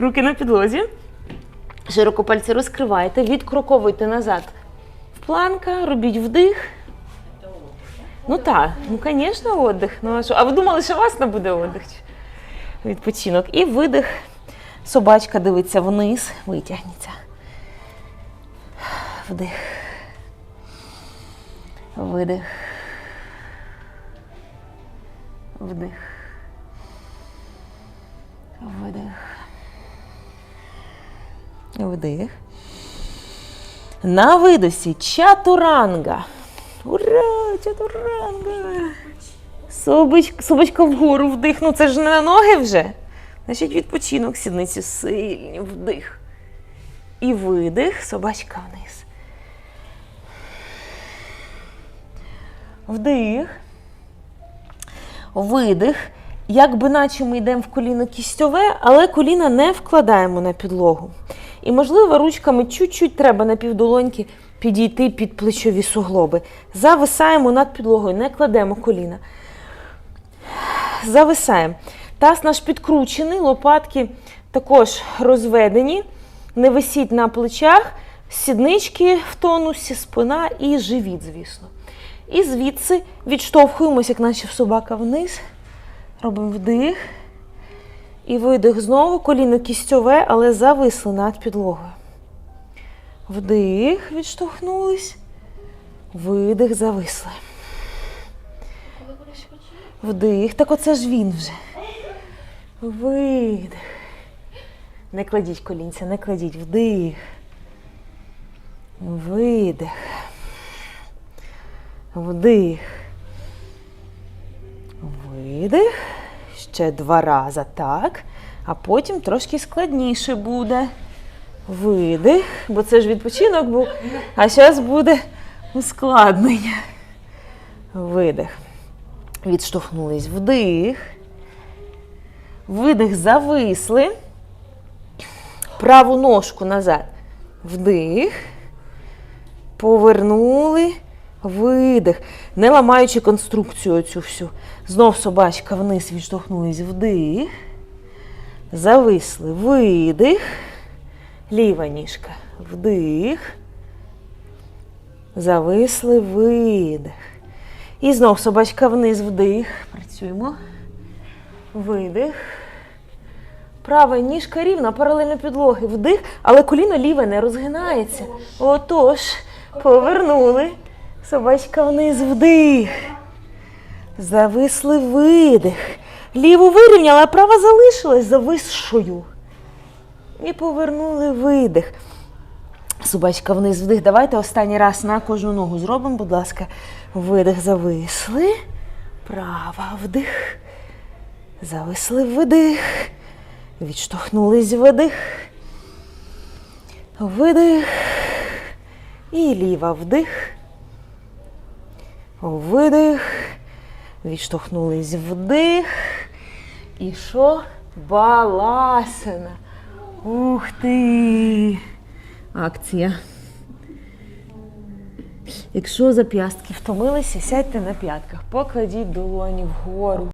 Руки на підлозі. Широко пальці розкриваєте, відкроковуйте назад. В планка, робіть вдих. Ну так, ну звісно, отдих. Ну, а, що? а ви думали, що у вас не буде отдих? Відпочинок. І видих. Собачка дивиться вниз, витягніться. Вдих. Видих. Вдих. Видих. Вдих. На видосі чатуранга. Ура! Чатуранга! Собачка, собачка вгору вдих. Ну це ж не на ноги вже. Значить, відпочинок, сідниці сильні, вдих. І видих, собачка вниз. Вдих. Видих. Якби наче ми йдемо в коліно кістьове, але коліна не вкладаємо на підлогу. І, можливо, ручками чуть-чуть треба на півдолоньки підійти під плечові суглоби. Зависаємо над підлогою, не кладемо коліна. Зависаємо. Таз наш підкручений, лопатки також розведені, не висіть на плечах, сіднички в тонусі, спина і живіт, звісно. І звідси відштовхуємося, як наче собака вниз. Робимо вдих. І видих знову, коліно кістьове, але зависли над підлогою. Вдих, відштовхнулись. Видих, зависли. Вдих. Так оце ж він вже. Видих. Не кладіть колінця, не кладіть. Вдих. Видих. Вдих. Видих. Ще два рази так. А потім трошки складніше буде. Видих. Бо це ж відпочинок був. А зараз буде ускладнення. Видих. Відштовхнулись. Вдих. Видих, зависли. Праву ножку назад. Вдих. Повернули. Видих. Не ламаючи конструкцію оцю всю. Знов собачка вниз відштовхнулись. Вдих. Зависли. Видих. Ліва ніжка. Вдих. Зависли. Видих. І знов собачка вниз. Вдих. Працюємо. Видих. Права ніжка рівна, паралельно підлоги. Вдих, але коліно ліве не розгинається. Отож, повернули. Собачка вниз вдих. Зависли видих. Ліву вирівняли, а права залишилась зависшою. І повернули видих. Собачка вниз вдих. Давайте останній раз на кожну ногу зробимо, будь ласка. Видих, зависли. Права вдих. Зависли видих. Відштовхнулись видих. Видих. І ліва вдих. Видих. Відштовхнулись вдих. І що? Баласина. Ух ти! Акція. Якщо зап'ястки втомилися, сядьте на п'ятках, покладіть долоні вгору.